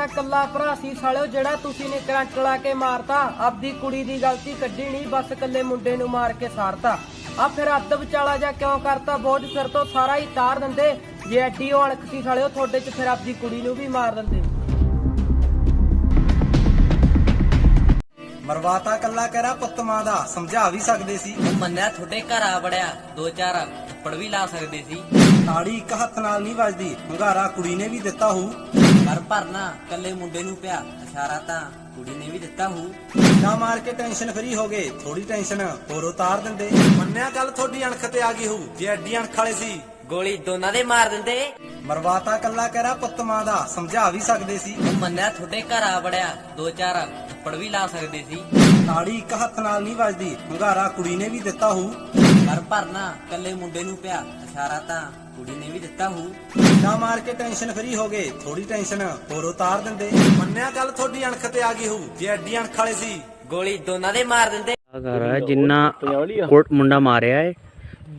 ਦਾ ਕੱਲਾ ਭਰਾ ਸੀ ਸਾਲਿਓ, ਜਿਹੜਾ ਤੁਸੀਂ ਨੇ ਕਰੰਟ ਲਾ ਕੇ ਮਾਰਤਾ। ਆਪਦੀ ਕੁੜੀ ਦੀ ਗਲਤੀ ਕੱਢੀ ਨਹੀਂ, ਬਸ ਕੱਲੇ ਮੁੰਡੇ ਨੂੰ ਮਾਰ ਕੇ ਸਾਰਤਾ। ਆ ਫਿਰ ਅੱਧ ਵਿਚਾਲਾ ਜਾਂ ਕਿਉਂ ਕਰਤਾ? ਬੋਝ ਸਿਰ ਤੋਂ ਸਾਰਾ ਹੀ ਤਾਰ ਦਿੰਦੇ। ਜੇ ਐਡੀ ਉਹ ਅਣਖ ਸੀ ਸਾਲਿਓ, ਤੁਹਾਡੇ ਚ ਫਿਰ ਆਪਦੀ ਕੁੜੀ ਨੂੰ ਵੀ ਮਾਰ ਦਿੰਦੇ। ਮਰਵਾਤਾ ਕੱਲਾ ਕਰਾ ਪੁੱਤ ਮਾਂ ਦਾ ਸਮਝਾ ਵੀ ਸਕਦੇ ਸੀ। ਉਹ ਮੰਨਿਆ ਤੁਹਾਡੇ ਘਰ ਆ ਬੜਿਆ ਦੋ ਚਾਰ ਥੱਪੜ ਵੀ ਲਾ ਸਕਦੇ ਸੀ। ਤਾੜੀ ਇੱਕ ਹੱਥ ਨਾਲ ਨਹੀਂ ਵੱਜਦੀ ਹੁੰਗਾਰਾ ਕੁੜੀ ਨੇ ਵੀ ਦਿੱਤਾ ਹੂ। ਘਰ ਭਰਨਾ ਕੱਲੇ ਮੁੰਡੇ ਨੂੰ ਪਿਆ ਇਸ਼ਾਰਾ ਤਾਂ ਕੁੜੀ ਨੇ ਵੀ ਦਿੱਤਾ ਹੂ। ਨਾ ਮਾਰ ਕੇ ਟੈਨਸ਼ਨ ਫਰੀ ਹੋ ਗਏ ਥੋੜੀ ਟੈਨਸ਼ਨ ਹੋਰ ਉਤਾਰ ਦਿੰਦੇ। ਮੰਨਿਆ ਗੱਲ ਤੁਹਾਡੀ ਅਣਖ ਤੇ ਆ ਗਈ ਹੂ ਜੇ ਐਡੀ ਅਣਖ ਵਾਲੇ ਸੀ। ਗੋਲੀ ਦੋਨਾਂ ਦੇ ਮਾਰ ਦਿੰਦੇ। ਮਰਵਾਤਾ ਕੱਲਾ ਕਰਾ ਪੁੱਤ ਮਾਂ ਦਾ ਸਮਝਾ ਵੀ ਸਕਦੇ ਸੀ। ਉਹ ਮੰਨਿਆ ਤੁਹਾਡੇ ਘਰ ਆ ਬੜਿਆ ਦੋ ਚਾਰ ਥੱਪੜ ਵੀ ਲਾ ਸਕਦੇ ਸੀ। ਤਾੜੀ ਇੱਕ ਹੱਥ ਨਾਲ ਨਹੀਂ ਵੱਜਦੀ ਹੁੰਗਾਰਾ ਕੁੜੀ ਨੇ ਵੀ ਦਿੱਤਾ ਹੂ। ਘਰ ਭਰਨਾ ਕੱਲੇ ਮੁੰਡੇ ਨੂੰ ਪਿਆ ਇਸ਼ਾਰਾ ਤਾਂ ਕੁੜੀ ਨੇ ਵੀ ਦਿੱਤਾ ਹੂ। ਨਾ ਮਾਰ ਕੇ ਟੈਨਸ਼ਨ ਫਰੀ ਹੋ ਗਏ ਥੋੜੀ ਟੈਨਸ਼ਨ ਹੋਰ ਉਤਾਰ ਦਿੰਦੇ। ਮੰਨਿਆ ਗੱਲ ਤੁਹਾਡੀ ਅਣਖ ਤੇ ਆ ਗਈ ਹੂ ਜੇ ਐਡੀ ਅਣਖ ਵਾਲੇ ਸੀ। ਗੋਲੀ ਦੋਨਾਂ ਦੇ ਮਾਰ ਦਿੰਦੇ। ਆ ਘਰ ਹੈ ਜਿੰਨਾ ਕੋਟ ਮੁੰਡਾ ਮਾਰਿਆ ਏ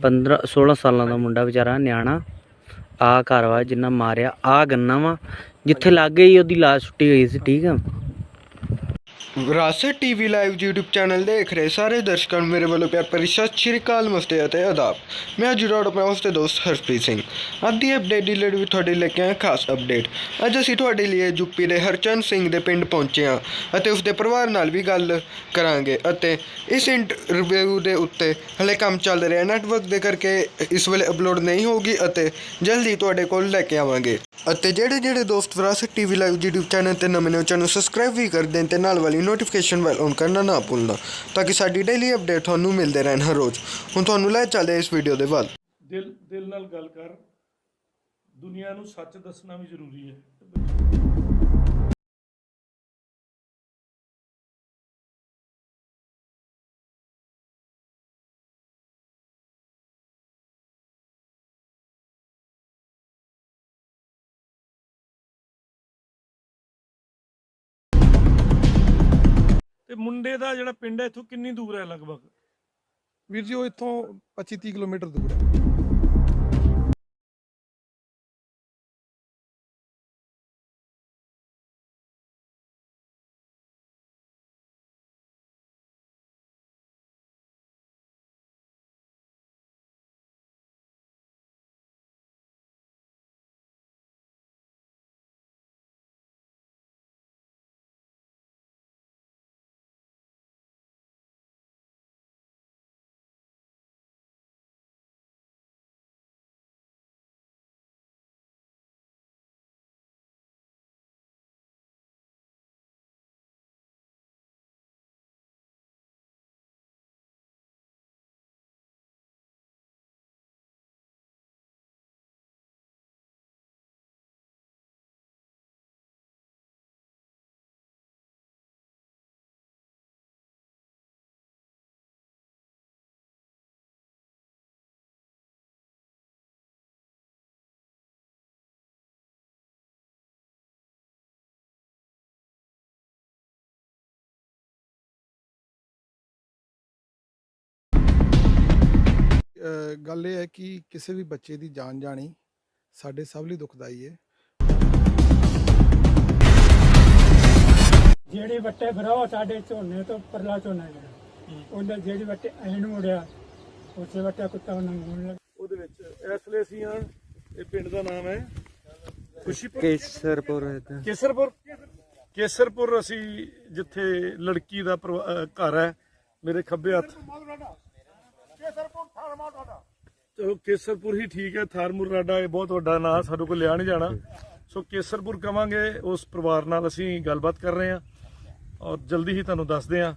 15 16 ਸਾਲਾਂ ਦਾ ਮੁੰਡਾ ਵਿਚਾਰਾ ਨਿਆਣਾ। ਆ ਘਰ ਵਾ ਜਿੰਨਾ ਮਾਰਿਆ ਆ ਗੰਨਾ ਵਾ ਜਿੱਥੇ ਲੱਗੇ ਹੀ ਉਹਦੀ ਲਾਸ਼ ਸੁੱਟੀ ਗਈ ਸੀ ਠੀਕ ਆ। ਵਿਰਾਸਤ ਟੀਵੀ ਲਾਈਵ YouTube ਚੈਨਲ ਦੇਖ ਰਹੇ ਸਾਰੇ ਦਰਸ਼ਕਾਂ ਨੂੰ ਮੇਰੇ ਵੱਲੋਂ ਪਿਆਰ ਭਰੀ ਸਤਿ ਸ਼੍ਰੀ ਅਕਾਲ, ਮਸਤੇ ਅਤੇ ਆਦਾਬ। ਮੈਂ ਅੱਜ ਜੁੜਾ ਆਪਣਾ ਉਸ ਦੋਸਤ ਹਰਪ੍ਰੀਤ ਸਿੰਘ। ਅੱਜ ਦੀ ਅਪਡੇਟ ਦੀ ਲੜੀ ਵੀ ਤੁਹਾਡੇ ਲੈ ਕੇ ਆਏ ਖਾਸ ਅਪਡੇਟ ਅੱਜ ਅਸੀਂ ਤੁਹਾਡੇ ਲਈ ਯੂਪੀ ਦੇ ਹਰਚੰਦ ਸਿੰਘ ਦੇ ਪਿੰਡ ਪਹੁੰਚੇ ਹਾਂ ਅਤੇ ਉਸ ਦੇ ਪਰਿਵਾਰ ਨਾਲ ਵੀ ਗੱਲ ਕਰਾਂਗੇ ਅਤੇ ਇਸ ਇੰਟਰਵਿਊ ਦੇ ਉੱਤੇ ਹਲੇ ਕੰਮ ਚੱਲ ਰਿਹਾ ਨੈਟਵਰਕ ਦੇ ਕਰਕੇ ਇਸ ਵੇਲੇ ਅਪਲੋਡ ਨਹੀਂ ਹੋਊਗੀ ਅਤੇ ਜਲਦੀ ਤੁਹਾਡੇ ਕੋਲ ਲੈ ਕੇ ਆਵਾਂਗੇ। ਅਤੇ ਜਿਹੜੇ ਜਿਹੜੇ ਦੋਸਤ ਵਿਰਾਸਤ ਟੀਵੀ ਲਾਈਵ YouTube ਚੈਨਲ ਤੇ ਨਵੇਂ ਨੇ ਚੈਨਲ ਸਬਸਕ੍ਰਾਈਬ ਵੀ ਕਰ ਦੇਣ ਤੇ ਨਾਲ ਵਾਲੀ ਨੋਟੀਫਿਕੇਸ਼ਨ ਬੈਲ ਔਨ ਕਰਨਾ ਨਾ ਭੁੱਲਣਾ, ਤਾਂ ਕਿ ਸਾਡੀ ਡੇਲੀ ਅਪਡੇਟ ਤੁਹਾਨੂੰ ਮਿਲਦੇ ਰਹਿਣ ਹਰ ਰੋਜ਼। ਹੁਣ ਤੁਹਾਨੂੰ ਲੈ ਚੱਲਦੇ ਇਸ ਵੀਡੀਓ ਦੇ ਵੱਲ। ਦਿਲ ਦਿਲ ਨਾਲ ਗੱਲ ਕਰ। ਦੁਨੀਆ ਨੂੰ ਸੱਚ ਦੱਸਣਾ ਵੀ ਜ਼ਰੂਰੀ ਹੈ। ਤੇ ਮੁੰਡੇ ਦਾ ਜਿਹੜਾ ਪਿੰਡ ਹੈ, ਇੱਥੋਂ ਕਿੰਨੀ ਦੂਰ ਹੈ ਲਗਭਗ? ਵੀਰ ਜੀ, ਉਹ ਇੱਥੋਂ 25 30 ਕਿਲੋਮੀਟਰ ਦੂਰ ਹੈ। ਗੱਲ ਇਹ ਹੈ ਕਿ ਕਿਸੇ ਵੀ ਬੱਚੇ ਦੀ ਜਾਨ ਜਾਣੀ ਸਾਡੇ ਸਭ ਲਈ ਦੁਖਦਾਈ ਹੈ। ਜਿਹੜੀ ਵੱਟੇ ਭਰਾਓ ਸਾਡੇ ਝੋਨੇ ਤੋਂ ਪਰਲਾ ਝੋਨਾ ਜਿਹੜਾ। ਉਹਦਾ ਜਿਹੜੀ ਵੱਟੇ ਐਨ ਮੁੜਿਆ ਉਸੇ ਵੱਟੇ ਕੁੱਤਾ ਉਹਨਾਂ ਨੂੰ ਮੁੜਨ ਲੱਗਾ। ਉਹਦੇ ਵਿੱਚ ਇਸ ਲਈ ਅਸੀਂ ਹਾਂ ਇਹ ਪਿੰਡ ਦਾ ਨਾਮ ਹੈ। ਖੁਸ਼ੀਪੁਰ। ਕੇਸਰਪੁਰ ਕੇਸਰਪੁਰ? ਕੇਸਰਪੁਰ ਅਸੀਂ ਜਿੱਥੇ ਲੜਕੀ ਦਾ ਘਰ ਹੈ ਮੇਰੇ ਖੱਬੇ ਹੱਥ। ਕੇਸਰਪੁਰ ਚਲੋ, ਕੇਸਰਪੁਰ ਹੀ ਠੀਕ ਹੈ ਥਾਰਮੁਰ ਇਹ ਬਹੁਤ ਵੱਡਾ ਨਾਂ, ਸਾਡੇ ਕੋਲ ਲਿਆ ਨਹੀਂ ਜਾਣਾ। ਸੋ ਕੇਸਰਪੁਰ ਕਵਾਂਗੇ, ਉਸ ਪਰਿਵਾਰ ਨਾਲ ਅਸੀਂ ਗੱਲਬਾਤ ਕਰ ਰਹੇ ਹਾਂ ਔਰ ਜਲਦੀ ਹੀ ਤੁਹਾਨੂੰ ਦੱਸਦੇ ਹਾਂ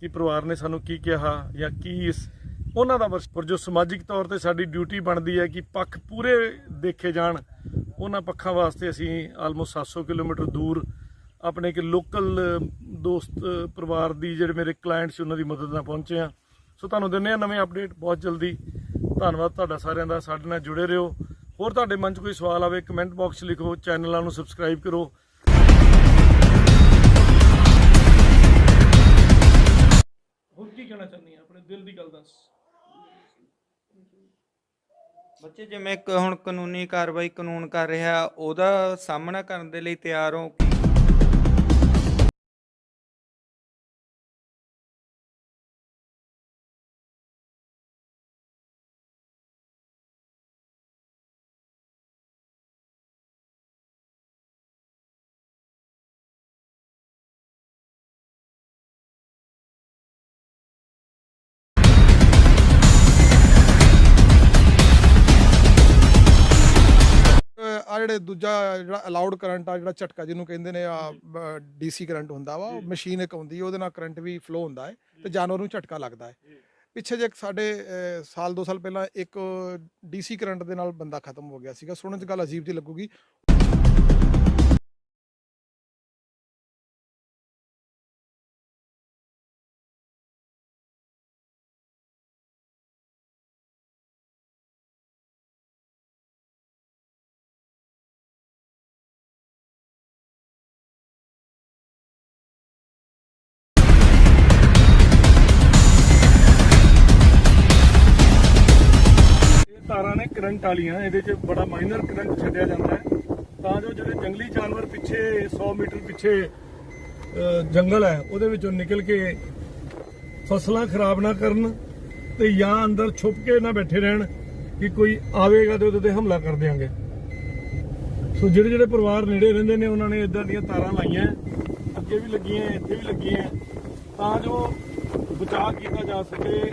ਕਿ ਪਰਿਵਾਰ ਨੇ ਸਾਨੂੰ ਕੀ ਕਿਹਾ ਜਾਂ ਕੀ ਇਸ ਉਹਨਾਂ ਦਾ ਪਰ ਜੋ ਸਮਾਜਿਕ ਤੌਰ ਤੇ ਸਾਡੀ ਡਿਊਟੀ ਬਣਦੀ ਹੈ ਕਿ ਪੱਖ ਪੂਰੇ ਦੇਖੇ ਜਾਣ, ਉਹਨਾਂ ਪੱਖਾਂ ਵਾਸਤੇ ਅਸੀਂ ਆਲਮੋਸਟ 700 ਕਿਲੋਮੀਟਰ ਦੂਰ ਆਪਣੇ ਇੱਕ ਲੋਕਲ ਦੋਸਤ, ਪਰਿਵਾਰ ਦੀ ਜਿਹੜੇ ਮੇਰੇ ਕਲਾਇੰਟ ਸੀ, ਉਹਨਾਂ ਦੀ ਮਦਦ ਨਾਲ ਪਹੁੰਚੇ ਆ ਸੋ ਤੁਹਾਨੂੰ ਦਿੰਦੇ ਆ ਨਵੇਂ ਅਪਡੇਟ ਬਹੁਤ ਜਲਦੀ। ਧੰਨਵਾਦ ਤੁਹਾਡਾ ਸਾਰਿਆਂ ਦਾ ਸਾਡੇ ਨਾਲ ਜੁੜੇ ਰਹੋ। ਹੋਰ ਤੁਹਾਡੇ ਮਨ 'ਚ ਕੋਈ ਸਵਾਲ ਆਵੇ ਕਮੈਂਟ ਬਾਕਸ 'ਚ ਲਿਖੋ ਚੈਨਲਾਂ ਨੂੰ ਸਬਸਕ੍ਰਾਈਬ ਕਰੋ। ਹੋਰ ਕੀ ਕਹਿਣਾ ਚਾਹੁੰਦੀ ਆ? ਆਪਣੇ ਦਿਲ ਦੀ ਗੱਲ ਦੱਸ। ਬੱਚੇ ਜਿਵੇਂ ਕ- ਹੁਣ ਕਾਨੂੰਨੀ ਕਾਰਵਾਈ ਕਾਨੂੰਨ ਕਰ ਰਿਹਾ ਉਹਦਾ ਸਾਹਮਣਾ ਕਰਨ ਦੇ ਲਈ ਤਿਆਰ ਹੋ ਆ ਜਿਹੜੇ ਦੂਜਾ ਜਿਹੜਾ ਅਲਾਉਡ ਕਰੰਟ ਆ ਜਿਹੜਾ ਝਟਕਾ ਜਿਹਨੂੰ ਕਹਿੰਦੇ ਨੇ ਆ ਡੀਸੀ ਕਰੰਟ ਹੁੰਦਾ ਵਾ ਉਹ ਮਸ਼ੀਨ ਇੱਕ ਆਉਂਦੀ ਉਹਦੇ ਨਾਲ ਕਰੰਟ ਵੀ ਫਲੋ ਹੁੰਦਾ ਹੈ ਤੇ ਜਾਨਵਰ ਨੂੰ ਝਟਕਾ ਲੱਗਦਾ ਹੈ। ਪਿੱਛੇ ਜੇ ਸਾਡੇ ਸਾਲ ਦੋ ਸਾਲ ਪਹਿਲਾਂ ਇੱਕ ਡੀਸੀ ਕਰੰਟ ਦੇ ਨਾਲ ਬੰਦਾ ਖਤਮ ਹੋ ਗਿਆ ਸੀਗਾ। ਸੁਣਨ 'ਚ ਗੱਲ ਅਜੀਬ ਜੀ ਲੱਗੂਗੀ। ਕਰੰਟ ਵਾਲੀਆਂ ਇਹਦੇ 'ਚ ਬੜਾ ਮਾਈਨਰ ਕਰੰਟ ਛੱਡਿਆ ਜਾਂਦਾ ਹੈ। ਤਾਂ ਜੋ ਜਿਹੜੇ ਜੰਗਲੀ ਜਾਨਵਰ ਪਿੱਛੇ 100 ਮੀਟਰ ਪਿੱਛੇ ਜੰਗਲ ਹੈ ਉਹਦੇ ਵਿੱਚੋਂ ਨਿਕਲ ਕੇ ਫਸਲਾਂ ਖਰਾਬ ਨਾ ਕਰਨ ਤੇ ਜਾਂ ਅੰਦਰ ਛੁਪ ਕੇ ਨਾ ਬੈਠੇ ਰਹਿਣ ਕਿ ਕੋਈ ਆਵੇਗਾ ਤੇ ਉਹਦੇ ਤੇ ਹਮਲਾ ਕਰ ਦਿਆਂਗੇ। ਸੋ ਜਿਹੜੇ ਜਿਹੜੇ ਪਰਿਵਾਰ ਨੇੜੇ ਰਹਿੰਦੇ ਨੇ ਉਹਨਾਂ ਨੇ ਇਦਾਂ ਦੀਆਂ ਤਾਰਾਂ ਲਾਈਆਂ ਅੱਗੇ ਵੀ ਲੱਗੀਆਂ ਇੱਥੇ ਵੀ ਲੱਗੀਆਂ। ਹੈ, ਤਾਂ ਜੋ ਬਚਾਅ ਕੀਤਾ ਜਾ ਸਕੇ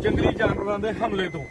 ਜੰਗਲੀ ਜਾਨਵਰਾਂ ਦੇ ਹਮਲੇ ਤੋਂ।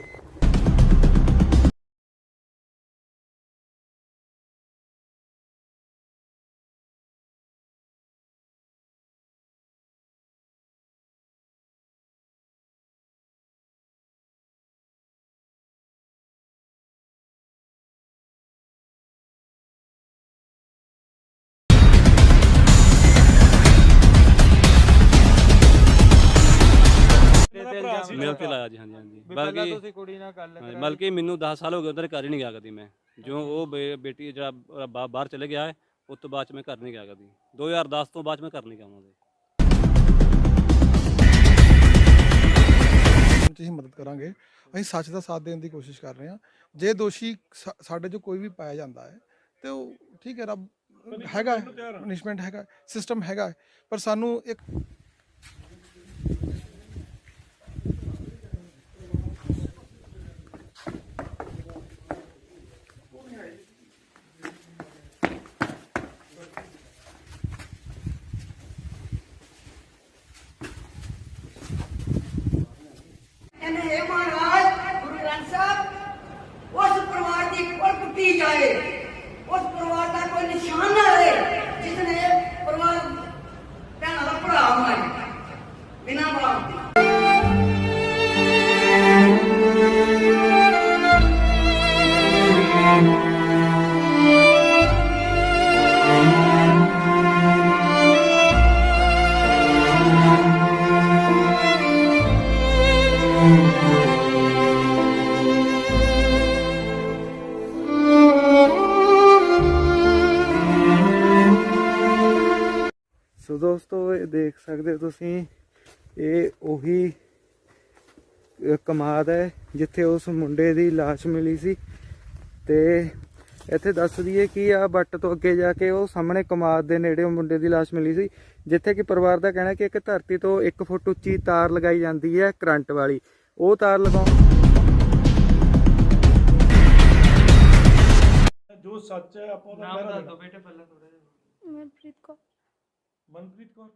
ਮੇਰੇ ਤੇ ਲਾਇਆ ਜੀ ਹਾਂਜੀ ਹਾਂਜੀ। ਪਹਿਲਾਂ ਬਲਕਿ ਤੁਸੀਂ ਕੁੜੀ ਨਾਲ ਗੱਲ ਹਾਂਜੀ, ਬਲਕਿ ਮੈਨੂੰ 10 ਸਾਲ ਹੋ ਗਏ ਉਧਰ ਘਰ ਹੀ ਨਹੀਂ ਗਿਆ ਕਦੀ ਮੈਂ। ਜੋ ਉਹ ਬੇ- ਬੇਟੀ ਜਿਹੜਾ ਉਹਦਾ ਬਾ- ਬਾਹਰ ਚਲੇ ਗਿਆ ਹੈ ਉਸ ਤੋਂ ਬਾਅਦ ਚ ਮੈਂ ਘਰ ਨਹੀਂ ਗਿਆ ਕਦੀ। 2010 ਤੋਂ ਬਾਅਦ 'ਚ ਮੈਂ ਘਰ ਨਹੀਂ ਗਿਆ ਉਹਨਾਂ ਦੇ। ਹੀ ਮਦਦ ਕਰਾਂਗੇ। ਅਸੀਂ ਸੱਚ ਦਾ ਸਾਥ ਦੇਣ ਦੀ ਕੋਸ਼ਿਸ਼ ਕਰ ਰਹੇ ਹਾਂ। ਜੇ ਦੋਸ਼ੀ ਸਾ- ਸਾਡੇ ਚੋਂ ਕੋਈ ਵੀ ਪਾਇਆ ਜਾਂਦਾ ਹੈ ਤੇ ਉਹ ਠੀਕ ਹੈ ਰੱਬ ਹੈਗਾ ਪਨਿਸ਼ਮੈਂਟ ਹੈਗਾ ਸਿਸਟਮ ਹੈਗਾ ਹੈ, ਪਰ ਸਾਨੂੰ ਇੱਕ ਦੋਸਤੋ ਇਹ ਦੇਖ ਸਕਦੇ ਹੋ ਤੁਸੀਂ ਇਹ ਉਹੀ ਅਹ ਕਮਾਦ ਹੈ ਜਿੱਥੇ ਉਸ ਮੁੰਡੇ ਦੀ লাশ ਮਿਲੀ ਸੀ ਤੇ ਇੱਥੇ ਦੱਸ ਦਈਏ ਕਿ ਆ ਬੱਟ ਤੋਂ ਅੱਗੇ ਜਾ ਕੇ ਉਹ ਸਾਹਮਣੇ ਕਮਾਦ ਦੇ ਨੇੜੇ ਉਹ ਮੁੰਡੇ ਦੀ লাশ ਮਿਲੀ ਸੀ ਜਿੱਥੇ ਕਿ ਪਰਿਵਾਰ ਦਾ ਕਹਿਣਾ ਕਿ ਇੱਕ ਧਰਤੀ ਤੋਂ 1 ਫੁੱਟ ਉੱਚੀ ਤਾਰ ਲਗਾਈ ਜਾਂਦੀ ਹੈ ਕਰੰਟ ਵਾਲੀ ਉਹ ਤਾਰ ਲਗਾਉਣ ਜੋ ਸੱਚ ਹੈ ਆਪਾਂ ਉਹਦਾ ਪਹਿਰਾ ਦੇਣਾ ਬੇਟੇ ਪਹਿਲਾਂ ਥੋੜਾ ਮਨਪ੍ਰੀਤ ਕੌਰ ਮਨਪ੍ਰੀਤ ਕੌਰ।